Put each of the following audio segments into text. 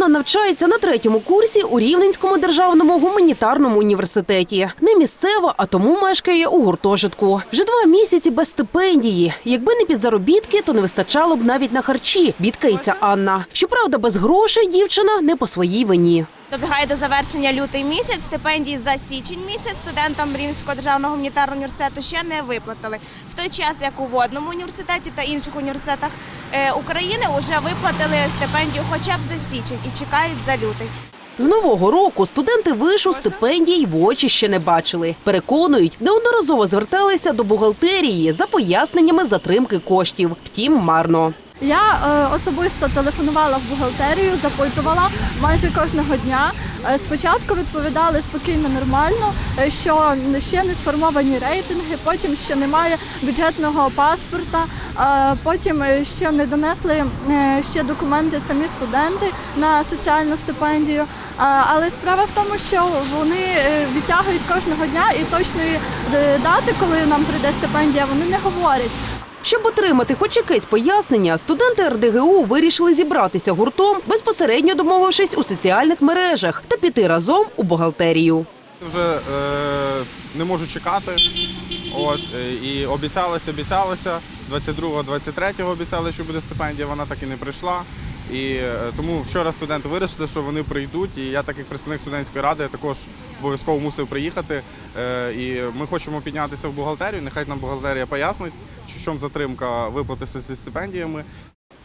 Анна навчається на третьому курсі у Рівненському державному гуманітарному університеті. Не місцева, а тому мешкає у гуртожитку. Вже два місяці без стипендії. Якби не підзаробітки, то не вистачало б навіть на харчі. Бідкається Анна. Щоправда, без грошей дівчина не по своїй вині. Добігає до завершення лютий місяць. Стипендії за січень місяць студентам Рівненського державного гуманітарного університету ще не виплатили. В той час, як у водному університеті та інших університетах е, України вже виплатили стипендію хоча б за січень і чекають за лютий. З нового року студенти вишу стипендій в очі ще не бачили. Переконують, неодноразово зверталися до бухгалтерії за поясненнями затримки коштів. Втім, марно. Я е, особисто телефонувала в бухгалтерію, запитувала майже кожного дня. Е, спочатку відповідали спокійно, нормально, е, що ще не сформовані рейтинги, потім що немає бюджетного паспорта, е, потім е, що не донесли ще документи самі студенти на соціальну стипендію. Але справа в тому, що вони відтягують кожного дня і точної дати, коли нам прийде стипендія, вони не говорять. Щоб отримати хоч якесь пояснення, студенти РДГУ вирішили зібратися гуртом, безпосередньо домовившись у соціальних мережах та піти разом у бухгалтерію. Вже е, не можу чекати. От, е, і обіцялися, обіцялися. 22-23 обіцяли, що буде стипендія, вона так і не прийшла. І е, тому вчора студенти вирішили, що вони прийдуть. І я, так як представник студентської ради, також обов'язково мусив приїхати. Е, і ми хочемо піднятися в бухгалтерію. Нехай нам бухгалтерія пояснить, в чому затримка виплати зі стипендіями.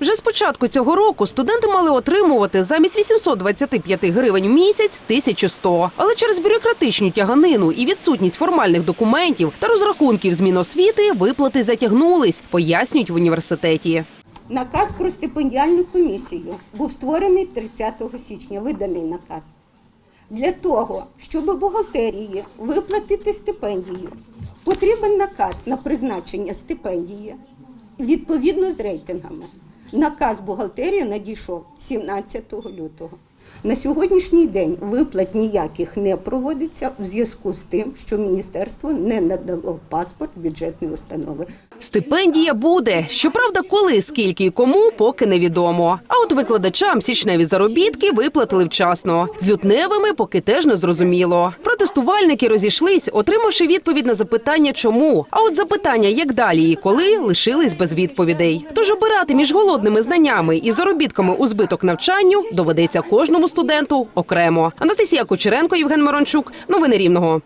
Вже з початку цього року студенти мали отримувати замість 825 гривень в місяць 1100. Але через бюрократичну тяганину і відсутність формальних документів та розрахунків з Міносвіти виплати затягнулись, пояснюють в університеті. Наказ про стипендіальну комісію був створений 30 січня, виданий наказ. Для того, щоб бухгалтерії виплатити стипендію, потрібен наказ на призначення стипендії відповідно з рейтингами. Наказ бухгалтерії надійшов 17 лютого. На сьогоднішній день виплат ніяких не проводиться в зв'язку з тим, що міністерство не надало паспорт бюджетної установи. Стипендія буде. Щоправда, коли, скільки і кому, поки невідомо. А от викладачам січневі заробітки виплатили вчасно. З лютневими поки теж не зрозуміло. Протестувальники розійшлись, отримавши відповідь на запитання, чому. А от запитання, як далі і коли, лишились без відповідей. Тож обирати між голодними знаннями і заробітками у збиток навчанню доведеться кожному студенту окремо. Анастасія Кучеренко, Євген Мирончук. Новини Рівного.